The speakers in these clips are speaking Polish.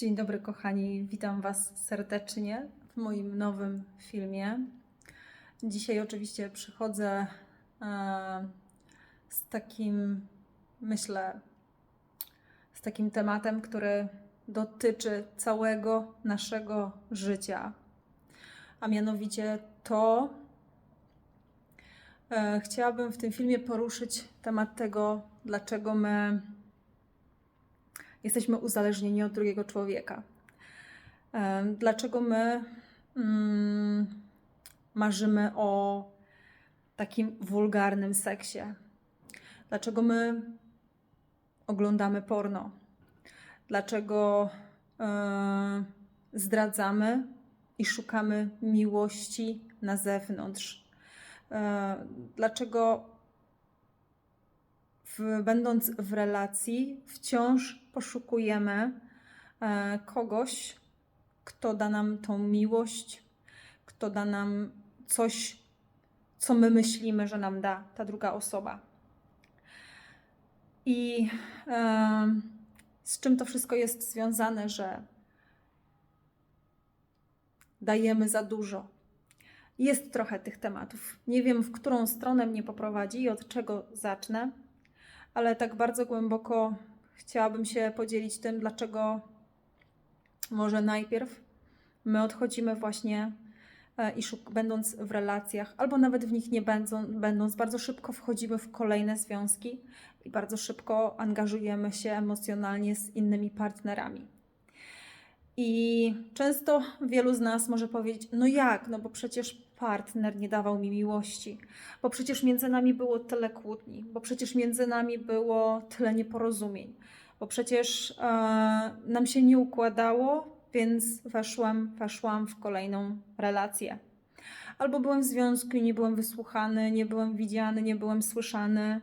Dzień dobry, kochani. Witam Was serdecznie w moim nowym filmie. Dzisiaj oczywiście przychodzę e, z takim, myślę, z takim tematem, który dotyczy całego naszego życia, a mianowicie to, e, chciałabym w tym filmie poruszyć temat tego, dlaczego my jesteśmy uzależnieni od drugiego człowieka. Dlaczego my mm, marzymy o takim wulgarnym seksie? Dlaczego my oglądamy porno? Dlaczego e, zdradzamy i szukamy miłości na zewnątrz? E, dlaczego w, będąc w relacji, wciąż poszukujemy e, kogoś, kto da nam tą miłość, kto da nam coś, co my myślimy, że nam da ta druga osoba. I e, z czym to wszystko jest związane, że dajemy za dużo. Jest trochę tych tematów. Nie wiem, w którą stronę mnie poprowadzi i od czego zacznę ale tak bardzo głęboko chciałabym się podzielić tym, dlaczego może najpierw my odchodzimy właśnie e, i szuk- będąc w relacjach, albo nawet w nich nie będąc, będąc, bardzo szybko wchodzimy w kolejne związki i bardzo szybko angażujemy się emocjonalnie z innymi partnerami. I często wielu z nas może powiedzieć: No jak? No bo przecież partner nie dawał mi miłości, bo przecież między nami było tyle kłótni, bo przecież między nami było tyle nieporozumień, bo przecież e, nam się nie układało, więc weszłam, weszłam w kolejną relację. Albo byłem w związku i nie byłem wysłuchany, nie byłem widziany, nie byłem słyszany.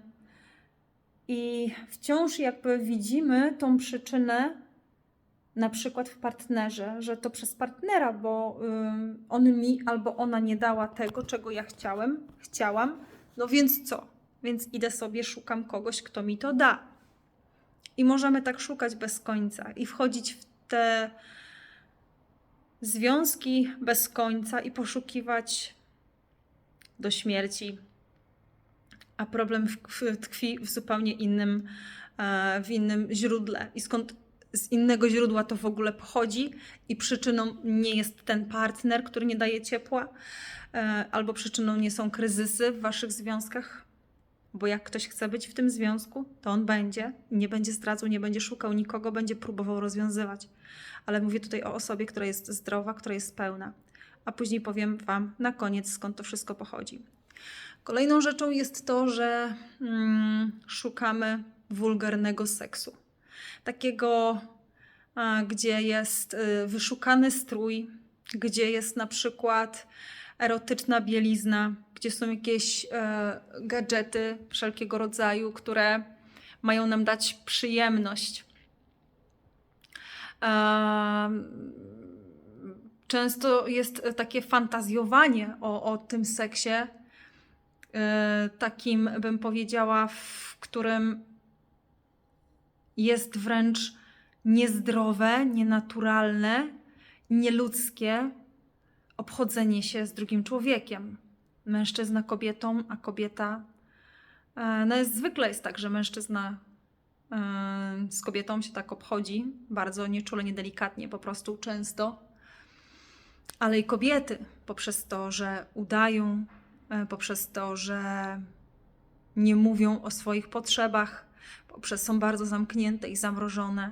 I wciąż jakby widzimy tą przyczynę na przykład w partnerze, że to przez partnera, bo ym, on mi albo ona nie dała tego, czego ja chciałem, chciałam, no więc co? Więc idę sobie, szukam kogoś, kto mi to da. I możemy tak szukać bez końca i wchodzić w te związki bez końca i poszukiwać do śmierci. A problem tkwi w zupełnie innym, e, w innym źródle. I skąd z innego źródła to w ogóle pochodzi i przyczyną nie jest ten partner, który nie daje ciepła, e, albo przyczyną nie są kryzysy w waszych związkach, bo jak ktoś chce być w tym związku, to on będzie, nie będzie zdradzał, nie będzie szukał nikogo, będzie próbował rozwiązywać. Ale mówię tutaj o osobie, która jest zdrowa, która jest pełna. A później powiem Wam na koniec, skąd to wszystko pochodzi. Kolejną rzeczą jest to, że mm, szukamy wulgarnego seksu takiego, gdzie jest y, wyszukany strój, gdzie jest na przykład erotyczna bielizna, gdzie są jakieś e, gadżety wszelkiego rodzaju, które mają nam dać przyjemność. Em, Często jest takie fantazjowanie o, o tym seksie, e, takim bym powiedziała, w którym jest wręcz niezdrowe, nienaturalne, nieludzkie obchodzenie się z drugim człowiekiem. Mężczyzna kobietą, a kobieta. e, No jest, zwykle jest tak, że mężczyzna e, z kobietą się tak obchodzi, bardzo nieczule, niedelikatnie, po prostu często. Ale i kobiety, poprzez to, że udają, e, poprzez to, że nie mówią o swoich potrzebach, poprzez są bardzo zamknięte i zamrożone.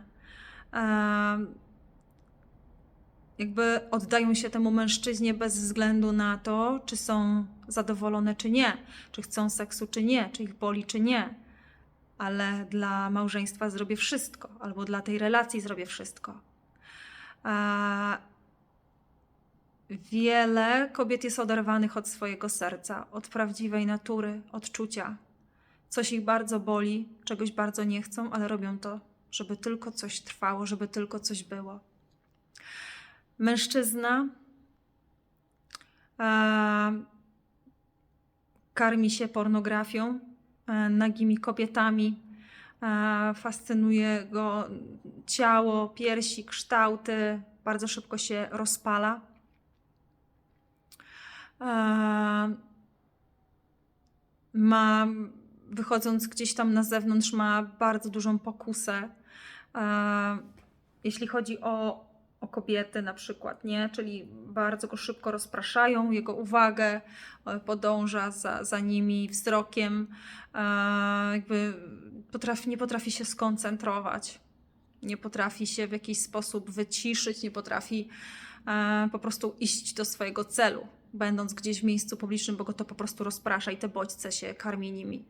Jakby oddają się temu mężczyźnie bez względu na to, czy są zadowolone, czy nie, czy chcą seksu, czy nie, czy ich boli, czy nie. Ale dla małżeństwa zrobię wszystko, albo dla tej relacji zrobię wszystko. A Wiele kobiet jest oderwanych od swojego serca, od prawdziwej natury, odczucia, coś ich bardzo boli, czegoś bardzo nie chcą, ale robią to, żeby tylko coś trwało, żeby tylko coś było. Mężczyzna e, karmi się pornografią, e, nagimi kobietami, E, Fascynuje go ciało, piersi, kształty. Bardzo szybko się rozpala. E, Ma, wychodząc gdzieś tam na zewnątrz, ma bardzo dużą pokusę. E, Jeśli chodzi o, o kobiety na przykład, nie? Czyli bardzo go szybko rozpraszają, jego uwagę, e, podąża za, za nimi wzrokiem, e, jakby potrafi, nie potrafi się skoncentrować, nie potrafi się w jakiś sposób wyciszyć, nie potrafi po prostu iść do swojego celu, będąc gdzieś w miejscu publicznym, bo go to po prostu rozprasza i te bodźce się karmi nimi.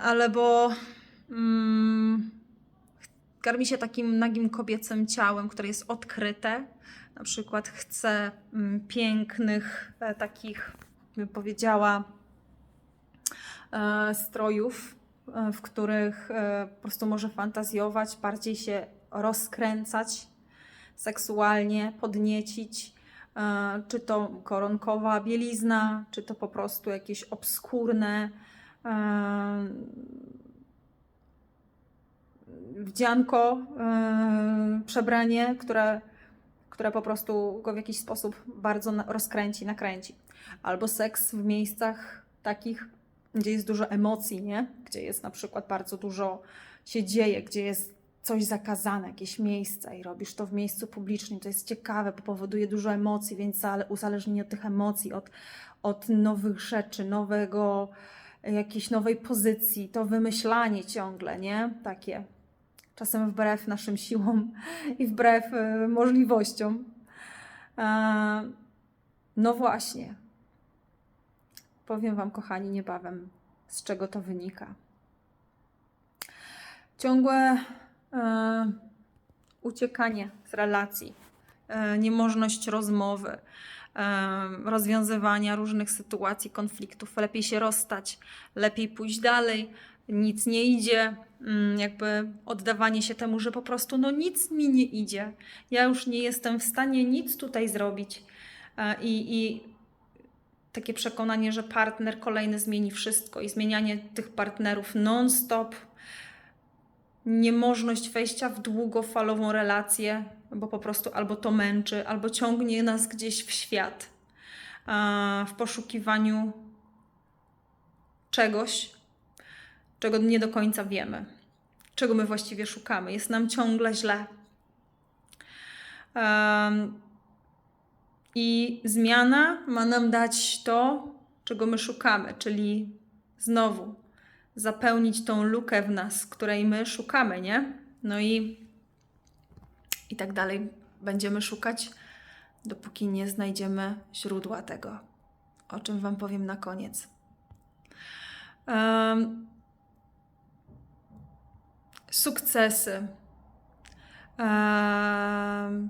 Ale bo mm, karmi się takim nagim kobiecym ciałem, które jest odkryte. Na przykład chce mm, pięknych, e, takich, bym powiedziała, e, strojów, e, w których e, po prostu może fantazjować, bardziej się rozkręcać seksualnie, podniecić. E, Czy to koronkowa bielizna, czy to po prostu jakieś obskurne wdzianko, przebranie, które, które po prostu go w jakiś sposób bardzo rozkręci, nakręci. Albo seks w miejscach takich, gdzie jest dużo emocji, nie? Gdzie jest na przykład bardzo dużo się dzieje, gdzie jest coś zakazane, jakieś miejsce i robisz to w miejscu publicznym. To jest ciekawe, bo powoduje dużo emocji, więc zale- uzależnienie od tych emocji, od, od nowych rzeczy, nowego, jakiejś nowej pozycji, to wymyślanie ciągle, nie? Takie. Czasem wbrew naszym siłom i wbrew e, możliwościom. E, no właśnie. Powiem Wam, kochani, niebawem, z czego to wynika. Ciągłe e, uciekanie z relacji, niemożność rozmowy, rozwiązywania różnych sytuacji, konfliktów. Lepiej się rozstać, lepiej pójść dalej, nic nie idzie, mm, jakby oddawanie się temu, że po prostu no nic mi nie idzie. Ja już nie jestem w stanie nic tutaj zrobić. E, I, i takie przekonanie, że partner kolejny zmieni wszystko i zmienianie tych partnerów non-stop, niemożność wejścia w długofalową relację, bo po prostu albo to męczy, albo ciągnie nas gdzieś w świat w poszukiwaniu czegoś, czego nie do końca wiemy, czego my właściwie szukamy. Jest nam ciągle źle. I zmiana ma nam dać to, czego my szukamy, czyli znowu zapełnić tą lukę w nas, której my szukamy, nie? No i, i tak dalej. Będziemy szukać, dopóki nie znajdziemy źródła tego, o czym Wam powiem na koniec. Em, sukcesy, em,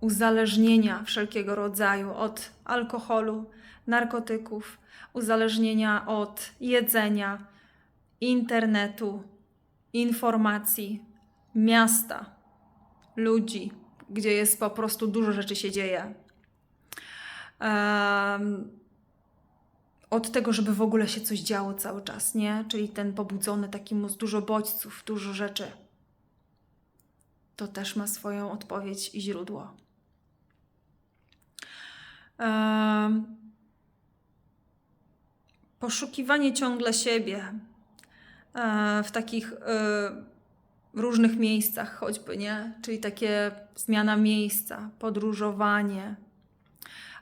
uzależnienia wszelkiego rodzaju od alkoholu, narkotyków, uzależnienia od jedzenia, internetu, informacji, miasta, ludzi, gdzie jest po prostu dużo rzeczy się dzieje. Em, od tego, żeby w ogóle się coś działo cały czas, nie? Czyli ten pobudzony taki mózg, dużo bodźców, dużo rzeczy. To też ma swoją odpowiedź i źródło. Em, poszukiwanie ciągle siebie e, w takich e, różnych miejscach, choćby, nie? Czyli takie zmiana miejsca, podróżowanie,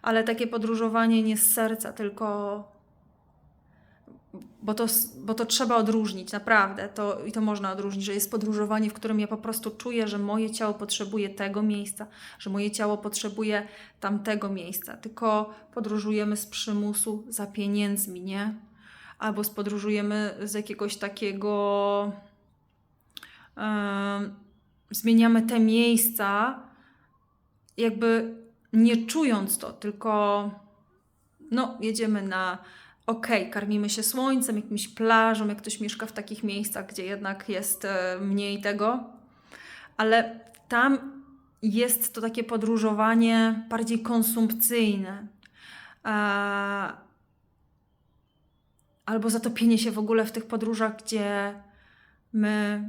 ale takie podróżowanie nie z serca, tylko. Bo to, bo to trzeba odróżnić, naprawdę. To, I to można odróżnić, że jest podróżowanie, w którym ja po prostu czuję, że moje ciało potrzebuje tego miejsca, że moje ciało potrzebuje tamtego miejsca. Tylko podróżujemy z przymusu za pieniędzmi, nie? Albo spodróżujemy z jakiegoś takiego. Zmieniamy te miejsca, jakby nie czując to, tylko no, jedziemy na okej, karmimy się słońcem, jakimś plażą, jak ktoś mieszka w takich miejscach, gdzie jednak jest e, mniej tego, ale tam jest to takie podróżowanie bardziej konsumpcyjne. A, albo zatopienie się w ogóle w tych podróżach, gdzie my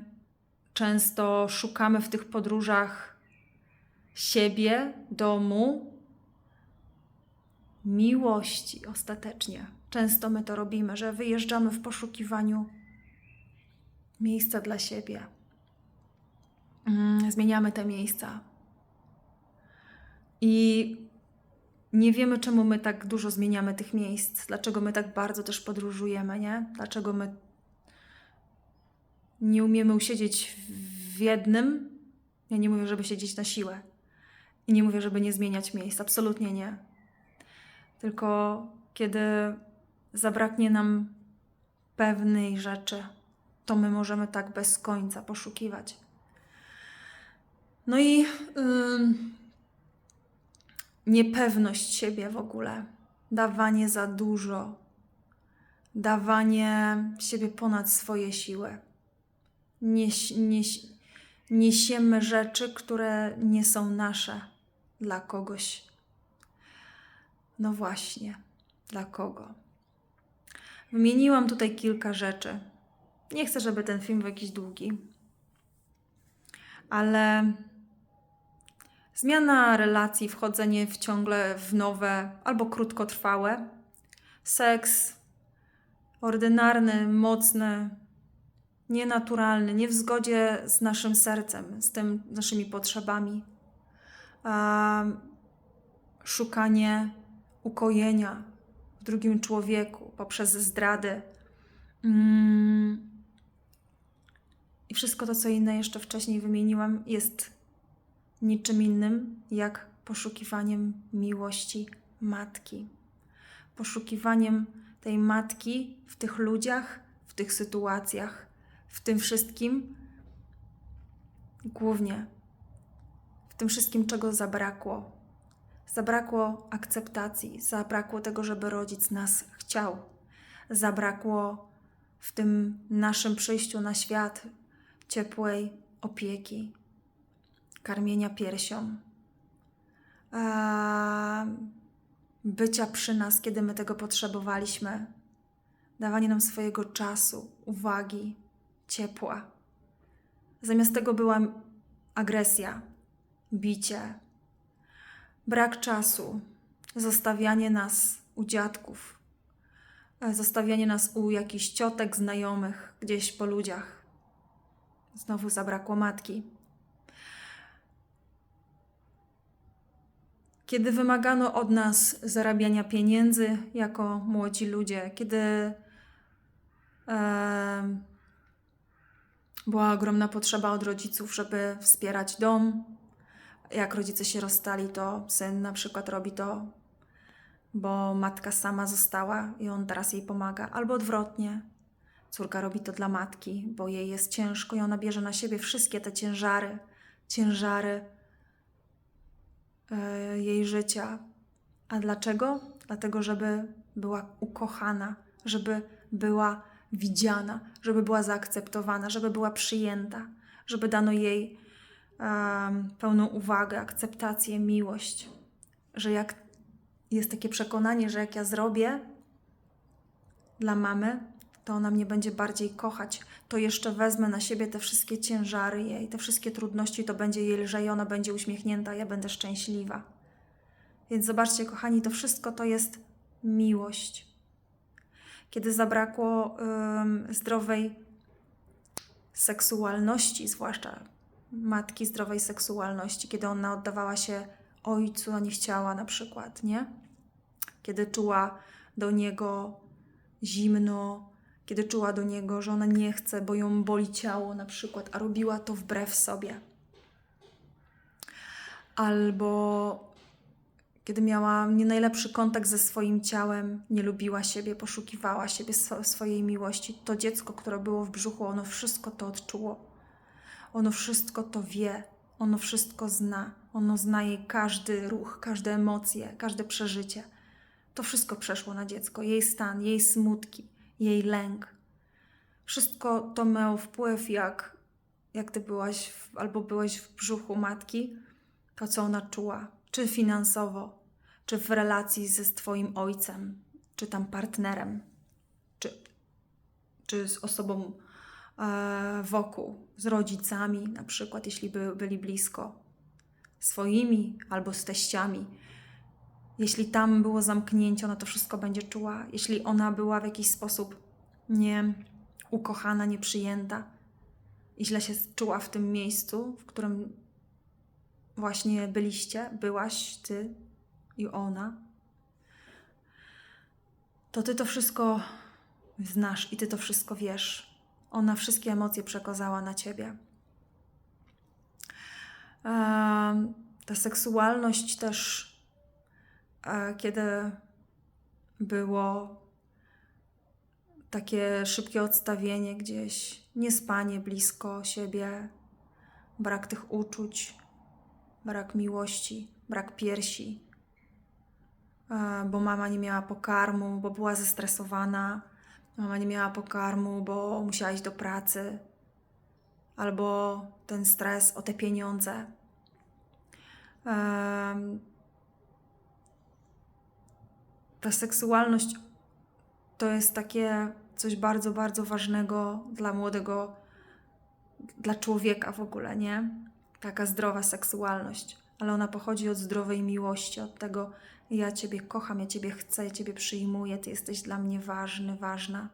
często szukamy w tych podróżach siebie, domu, miłości ostatecznie. Często my to robimy, że wyjeżdżamy w poszukiwaniu miejsca dla siebie. Mm, Zmieniamy te miejsca. I nie wiemy, czemu my tak dużo zmieniamy tych miejsc, dlaczego my tak bardzo też podróżujemy, nie? Dlaczego my nie umiemy usiedzieć w jednym. Ja nie mówię, żeby siedzieć na siłę. I nie mówię, żeby nie zmieniać miejsc. Absolutnie nie. Tylko kiedy zabraknie nam pewnej rzeczy, to my możemy tak bez końca poszukiwać. No i ym, niepewność siebie w ogóle, dawanie za dużo, dawanie siebie ponad swoje siły. Nieś, nieś, niesiemy rzeczy, które nie są nasze dla kogoś. No właśnie, dla kogo? Wymieniłam tutaj kilka rzeczy. Nie chcę, żeby ten film był jakiś długi, ale zmiana relacji, wchodzenie w ciągle w nowe albo krótkotrwałe, seks ordynarny, mocny, nienaturalny, nie w zgodzie z naszym sercem, z tym naszymi potrzebami. Szukanie ukojenia w drugim człowieku poprzez zdrady. Mm. I wszystko to, co inne jeszcze wcześniej wymieniłam, jest niczym innym jak poszukiwaniem miłości matki. Poszukiwaniem tej matki w tych ludziach, w tych sytuacjach, w tym wszystkim, głównie w tym wszystkim, czego zabrakło. Zabrakło akceptacji, zabrakło tego, żeby rodzic nas chciał. Zabrakło w tym naszym przyjściu na świat ciepłej opieki, karmienia piersią, bycia przy nas, kiedy my tego potrzebowaliśmy, dawanie nam swojego czasu, uwagi, ciepła. Zamiast tego była agresja, bicie, brak czasu, zostawianie nas u dziadków, e, zostawianie nas u jakichś ciotek, znajomych, gdzieś po ludziach. Znowu zabrakło matki. Kiedy wymagano od nas zarabiania pieniędzy jako młodzi ludzie, kiedy była ogromna potrzeba od rodziców, żeby wspierać dom. Jak rodzice się rozstali, to syn na przykład robi to, bo matka sama została i on teraz jej pomaga, albo odwrotnie. Córka robi to dla matki, bo jej jest ciężko i ona bierze na siebie wszystkie te ciężary, ciężary e, jej życia. A dlaczego? Dlatego, żeby była ukochana, żeby była widziana, żeby była zaakceptowana, żeby była przyjęta, żeby dano jej um, pełną uwagę, akceptację, miłość. Że jak jest takie przekonanie, że jak ja zrobię dla mamy, to ona mnie będzie bardziej kochać, to jeszcze wezmę na siebie te wszystkie ciężary jej, te wszystkie trudności, to będzie jej lżej, ona będzie uśmiechnięta, ja będę szczęśliwa. Więc zobaczcie, kochani, to wszystko to jest miłość kiedy zabrakło zdrowej seksualności, zwłaszcza matki zdrowej seksualności, kiedy ona oddawała się ojcu, a nie chciała na przykład, nie? Kiedy czuła do niego zimno, kiedy czuła do niego, że ona nie chce, bo ją boli ciało na przykład, a robiła to wbrew sobie. Albo kiedy miała nie najlepszy kontakt ze swoim ciałem, nie lubiła siebie, poszukiwała siebie, swojej miłości, to dziecko, które było w brzuchu, ono wszystko to odczuło. Ono wszystko to wie, ono wszystko zna. Ono zna jej każdy ruch, każde emocje, każde przeżycie. To wszystko przeszło na dziecko, jej stan, jej smutki, jej lęk. Wszystko to miało wpływ, jak, jak ty byłaś w, albo byłeś w brzuchu matki, to co ona czuła, czy finansowo, czy w relacji ze Twoim ojcem, czy tam partnerem, czy czy z osobą e, wokół, z rodzicami, na przykład, jeśli by, byli blisko, swoimi albo z teściami. Jeśli tam było zamknięcie, ona to wszystko będzie czuła. Jeśli ona była w jakiś sposób nie ukochana, nieprzyjęta i źle się czuła w tym miejscu, w którym właśnie byliście, byłaś ty i ona, to ty to wszystko znasz i ty to wszystko wiesz. Ona wszystkie emocje przekazała na ciebie. Ta seksualność też, e, kiedy było takie szybkie odstawienie gdzieś, niespanie blisko siebie, brak tych uczuć, brak miłości, brak piersi, bo mama nie miała pokarmu, bo była zestresowana, mama nie miała pokarmu, bo musiała iść do pracy, albo ten stres o te pieniądze. Ta seksualność to jest takie coś bardzo, bardzo ważnego dla młodego, dla człowieka w ogóle, nie? Taka zdrowa seksualność, ale ona pochodzi od zdrowej miłości, od tego ja Ciebie kocham, ja Ciebie chcę, ja Ciebie przyjmuję, Ty jesteś dla mnie ważny, ważna.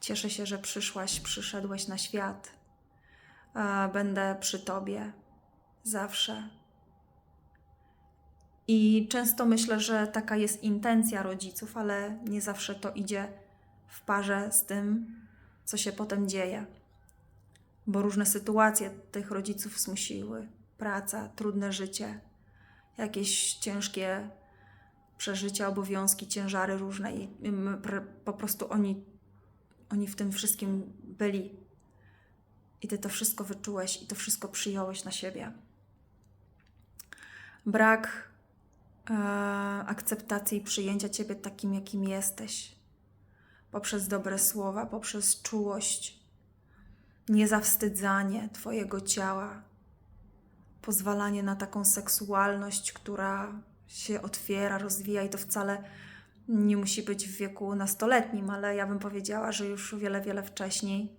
Cieszę się, że przyszłaś, przyszedłeś na świat. Będę przy Tobie zawsze. I często myślę, że taka jest intencja rodziców, ale nie zawsze to idzie w parze z tym, co się potem dzieje. Bo różne sytuacje tych rodziców zmusiły. Praca, trudne życie, jakieś ciężkie przeżycia, obowiązki, ciężary różne i po prostu oni, oni w tym wszystkim byli. I ty to wszystko wyczułeś i to wszystko przyjąłeś na siebie. Brak e, akceptacji i przyjęcia ciebie takim, jakim jesteś, poprzez dobre słowa, poprzez czułość, niezawstydzanie twojego ciała, pozwalanie na taką seksualność, która się otwiera, rozwija i to wcale nie musi być w wieku nastoletnim, ale ja bym powiedziała, że już wiele, wiele wcześniej.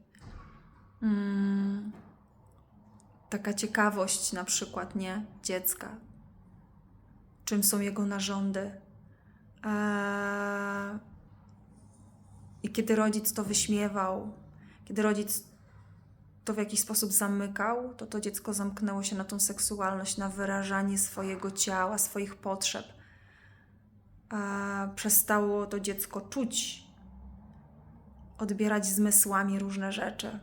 Mm, taka ciekawość na przykład, nie? Dziecka. Czym są jego narządy. Eee, I kiedy rodzic to wyśmiewał, kiedy rodzic to w jakiś sposób zamykał, to to dziecko zamknęło się na tą seksualność, na wyrażanie swojego ciała, swoich potrzeb. A przestało to dziecko czuć, odbierać zmysłami różne rzeczy.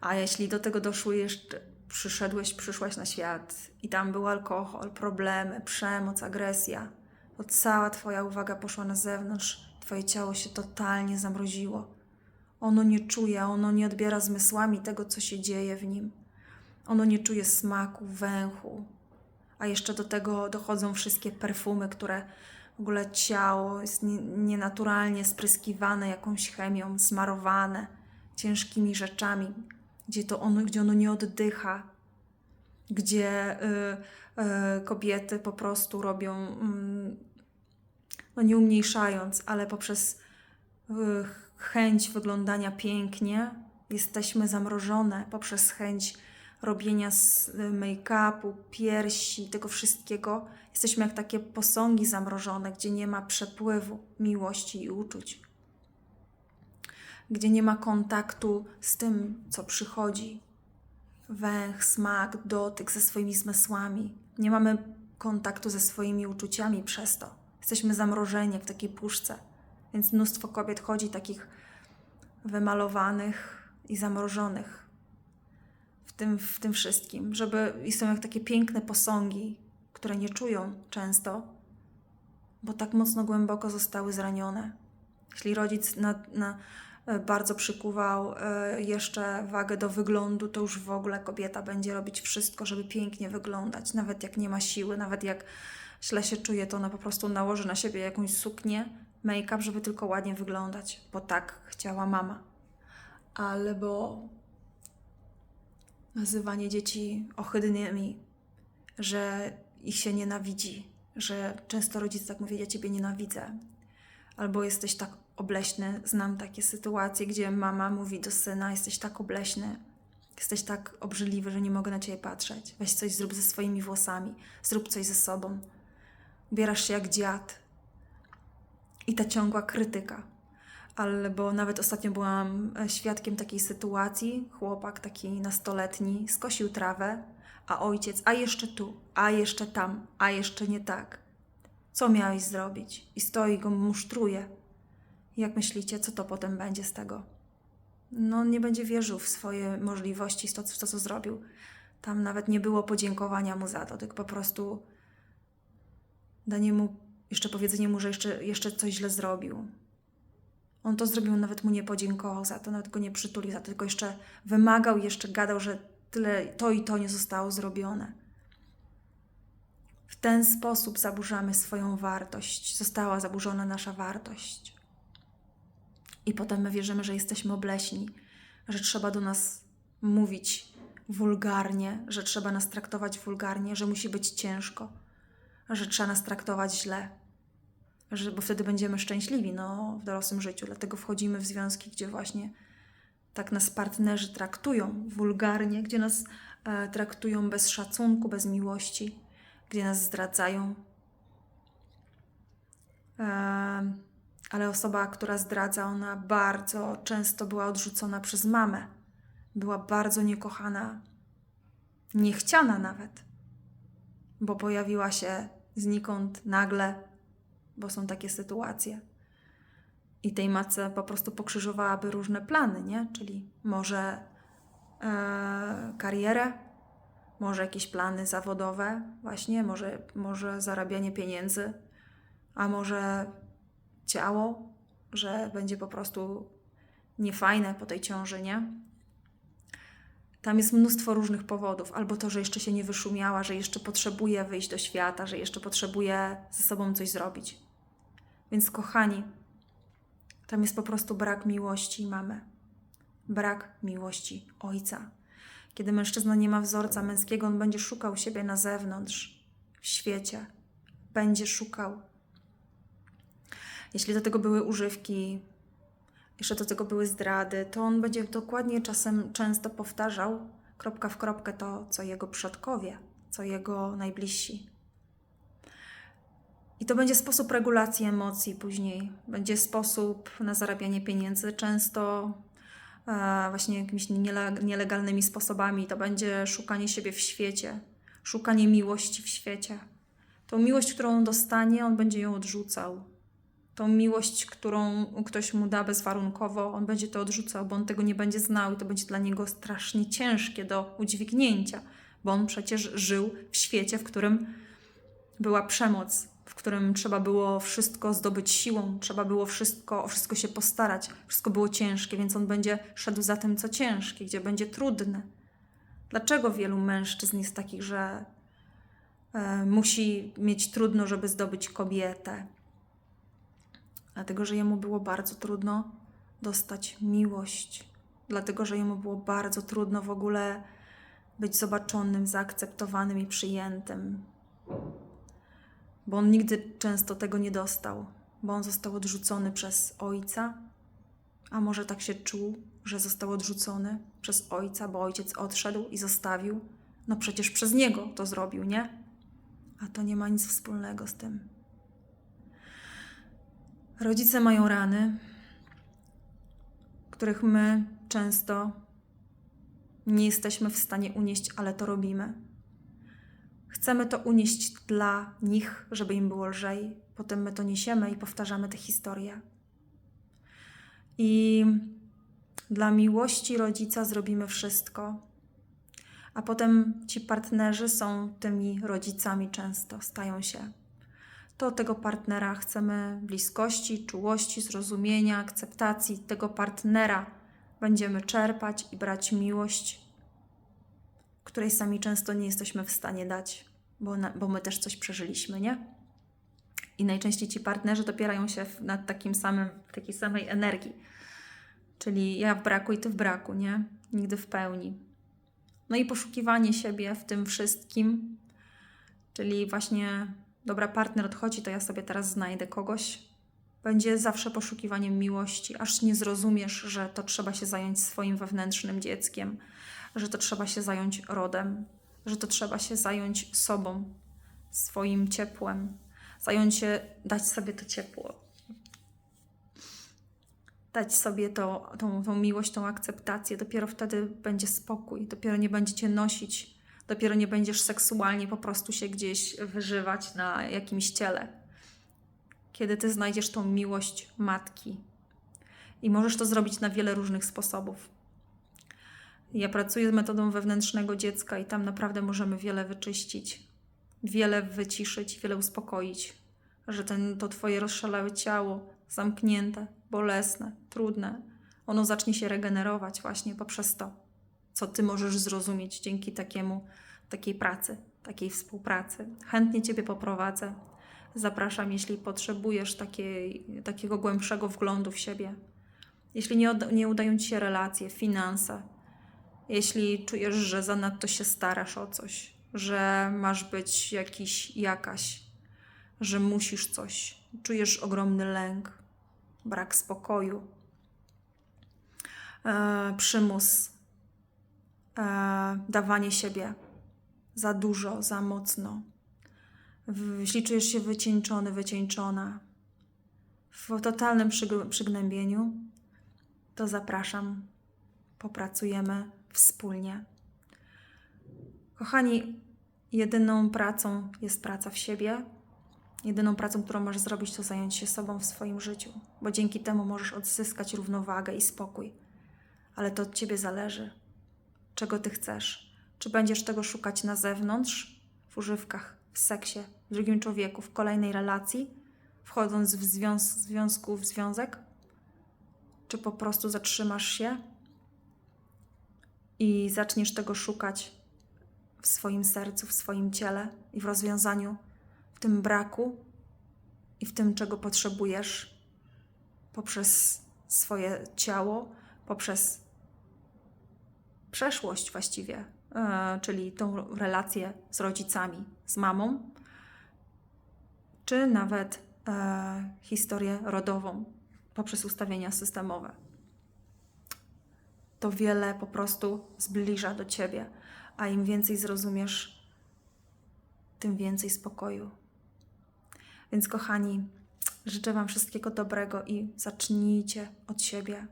A jeśli do tego doszły jeszcze, przyszedłeś, przyszłaś na świat i tam był alkohol, problemy, przemoc, agresja, to cała Twoja uwaga poszła na zewnątrz, Twoje ciało się totalnie zamroziło. Ono nie czuje, ono nie odbiera zmysłami tego, co się dzieje w nim. Ono nie czuje smaku, węchu. A jeszcze do tego dochodzą wszystkie perfumy, które w ogóle ciało jest nie- nienaturalnie spryskiwane jakąś chemią, smarowane ciężkimi rzeczami, gdzie to ono, gdzie ono nie oddycha, gdzie y, y, kobiety po prostu robią, mm, no nie umniejszając, ale poprzez y, chęć wyglądania pięknie, jesteśmy zamrożone poprzez chęć robienia y, make-upu, piersi, tego wszystkiego. Jesteśmy jak takie posągi zamrożone, gdzie nie ma przepływu miłości i uczuć. Gdzie nie ma kontaktu z tym, co przychodzi. Węch, smak, dotyk ze swoimi zmysłami. Nie mamy kontaktu ze swoimi uczuciami przez to. Jesteśmy zamrożeni jak w takiej puszce. Więc mnóstwo kobiet chodzi takich wymalowanych i zamrożonych w tym, w tym wszystkim, żeby i są jak takie piękne posągi, które nie czują często, bo tak mocno głęboko zostały zranione. Jeśli rodzic na, na, e, bardzo przykuwał e, jeszcze wagę do wyglądu, to już w ogóle kobieta będzie robić wszystko, żeby pięknie wyglądać, nawet jak nie ma siły, nawet jak źle się czuje, to ona po prostu nałoży na siebie jakąś suknię, make-up, żeby tylko ładnie wyglądać, bo tak chciała mama. Albo nazywanie dzieci ohydnymi, że ich się nienawidzi, że często rodzice tak mówi, ja ciebie nienawidzę, albo jesteś tak obleśny. Znam takie sytuacje, gdzie mama mówi do syna: Jesteś tak obleśny, jesteś tak obrzydliwy, że nie mogę na ciebie patrzeć. Weź coś zrób ze swoimi włosami, zrób coś ze sobą. Ubierasz się jak dziad. I ta ciągła krytyka. Albo nawet ostatnio byłam e, świadkiem takiej sytuacji. Chłopak taki nastoletni skosił trawę, a ojciec, a jeszcze tu, a jeszcze tam, a jeszcze nie tak. Co miałeś zrobić? I stoi go musztruje. Jak myślicie, co to potem będzie z tego? No, nie będzie wierzył w swoje możliwości, w to, w co zrobił. Tam nawet nie było podziękowania mu za to, tylko po prostu danie mu, jeszcze powiedzenie mu, że jeszcze, jeszcze coś źle zrobił. On to zrobił, nawet mu nie podziękował za to, nawet go nie przytulił za to, tylko jeszcze wymagał, jeszcze gadał, że tyle to i to nie zostało zrobione. W ten sposób zaburzamy swoją wartość, została zaburzona nasza wartość. I potem my wierzymy, że jesteśmy obleśni, że trzeba do nas mówić wulgarnie, że trzeba nas traktować wulgarnie, że musi być ciężko, że trzeba nas traktować źle, że, bo wtedy będziemy szczęśliwi no, w dorosłym życiu. Dlatego wchodzimy w związki, gdzie właśnie tak nas partnerzy traktują wulgarnie, gdzie nas e, traktują bez szacunku, bez miłości, gdzie nas zdradzają. E, ale osoba, która zdradza, ona bardzo często była odrzucona przez mamę. Była bardzo niekochana, niechciana nawet, bo pojawiła się znikąd nagle, bo są takie sytuacje. I tej matce po prostu pokrzyżowałaby różne plany, nie? Czyli może e, karierę, może jakieś plany zawodowe, właśnie, może, może zarabianie pieniędzy, a może ciało, że będzie po prostu niefajne po tej ciąży, nie? Tam jest mnóstwo różnych powodów, albo to, że jeszcze się nie wyszumiała, że jeszcze potrzebuje wyjść do świata, że jeszcze potrzebuje ze sobą coś zrobić. Więc, kochani, tam jest po prostu brak miłości mamy, brak miłości ojca. Kiedy mężczyzna nie ma wzorca męskiego, on będzie szukał siebie na zewnątrz, w świecie, będzie szukał jeśli do tego były używki, jeszcze do tego były zdrady, to on będzie dokładnie czasem często powtarzał kropka w kropkę to, co jego przodkowie, co jego najbliżsi. I to będzie sposób regulacji emocji później, będzie sposób na zarabianie pieniędzy, często e, właśnie jakimiś nielegalnymi sposobami. To będzie szukanie siebie w świecie, szukanie miłości w świecie. Tą miłość, którą on dostanie, on będzie ją odrzucał tą miłość, którą ktoś mu da bezwarunkowo, on będzie to odrzucał, bo on tego nie będzie znał i to będzie dla niego strasznie ciężkie do udźwignięcia, bo on przecież żył w świecie, w którym była przemoc, w którym trzeba było wszystko zdobyć siłą, trzeba było wszystko, o wszystko się postarać, wszystko było ciężkie, więc on będzie szedł za tym, co ciężkie, gdzie będzie trudne. Dlaczego wielu mężczyzn jest takich, że e, musi mieć trudno, żeby zdobyć kobietę? dlatego że jemu było bardzo trudno dostać miłość, dlatego że jemu było bardzo trudno w ogóle być zobaczonym, zaakceptowanym i przyjętym. Bo on nigdy często tego nie dostał, bo on został odrzucony przez ojca, a może tak się czuł, że został odrzucony przez ojca, bo ojciec odszedł i zostawił. No przecież przez niego to zrobił, nie? A to nie ma nic wspólnego z tym. Rodzice mają rany, których my często nie jesteśmy w stanie unieść, ale to robimy. Chcemy to unieść dla nich, żeby im było lżej. Potem my to niesiemy i powtarzamy te historie. I dla miłości rodzica zrobimy wszystko, a potem ci partnerzy są tymi rodzicami często, stają się to tego partnera chcemy bliskości, czułości, zrozumienia, akceptacji tego partnera będziemy czerpać i brać miłość, której sami często nie jesteśmy w stanie dać, bo, na, bo my też coś przeżyliśmy, nie? I najczęściej ci partnerzy dopierają się w, na takim samym, takiej samej energii. Czyli ja w braku i ty w braku, nie? Nigdy w pełni. No i poszukiwanie siebie w tym wszystkim, czyli właśnie dobra, partner odchodzi, to ja sobie teraz znajdę kogoś, będzie zawsze poszukiwaniem miłości, aż nie zrozumiesz, że to trzeba się zająć swoim wewnętrznym dzieckiem, że to trzeba się zająć rodem, że to trzeba się zająć sobą, swoim ciepłem, zająć się, dać sobie to ciepło, dać sobie to, tą, tą miłość, tą akceptację. Dopiero wtedy będzie spokój, dopiero nie będziecie nosić, dopiero nie będziesz seksualnie po prostu się gdzieś wyżywać na jakimś ciele. Kiedy ty znajdziesz tą miłość matki. I możesz to zrobić na wiele różnych sposobów. Ja pracuję z metodą wewnętrznego dziecka i tam naprawdę możemy wiele wyczyścić, wiele wyciszyć, wiele uspokoić, że ten, to twoje rozszalałe ciało, zamknięte, bolesne, trudne, ono zacznie się regenerować właśnie poprzez to, co ty możesz zrozumieć dzięki takiemu, takiej pracy, takiej współpracy. Chętnie ciebie poprowadzę. Zapraszam, jeśli potrzebujesz takiej, takiego głębszego wglądu w siebie. Jeśli nie, nie udają ci się relacje, finanse, jeśli czujesz, że zanadto się starasz o coś, że masz być jakiś, jakaś, że musisz coś, czujesz ogromny lęk, brak spokoju, e, przymus, e, dawanie siebie za dużo, za mocno. Jeśli czujesz się wycieńczony, wycieńczona, w totalnym przyg- przygnębieniu, to zapraszam, popracujemy wspólnie. Kochani, jedyną pracą jest praca w siebie. Jedyną pracą, którą możesz zrobić, to zająć się sobą w swoim życiu, bo dzięki temu możesz odzyskać równowagę i spokój. Ale to od ciebie zależy, czego ty chcesz. Czy będziesz tego szukać na zewnątrz, w używkach, w seksie, w drugim człowieku, w kolejnej relacji, wchodząc w związ- związku w związek? Czy po prostu zatrzymasz się i zaczniesz tego szukać w swoim sercu, w swoim ciele i w rozwiązaniu, w tym braku i w tym, czego potrzebujesz poprzez swoje ciało, poprzez przeszłość właściwie, e, czyli tą relację z rodzicami, z mamą, czy nawet e, historię rodową poprzez ustawienia systemowe to wiele po prostu zbliża do ciebie, a im więcej zrozumiesz, tym więcej spokoju. Więc, kochani, życzę Wam wszystkiego dobrego i zacznijcie od siebie.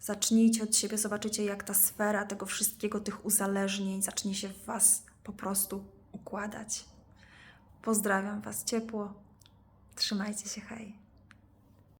Zacznijcie od siebie, zobaczycie, jak ta sfera tego wszystkiego, tych uzależnień zacznie się w Was po prostu układać. Pozdrawiam Was ciepło. Trzymajcie się, hej.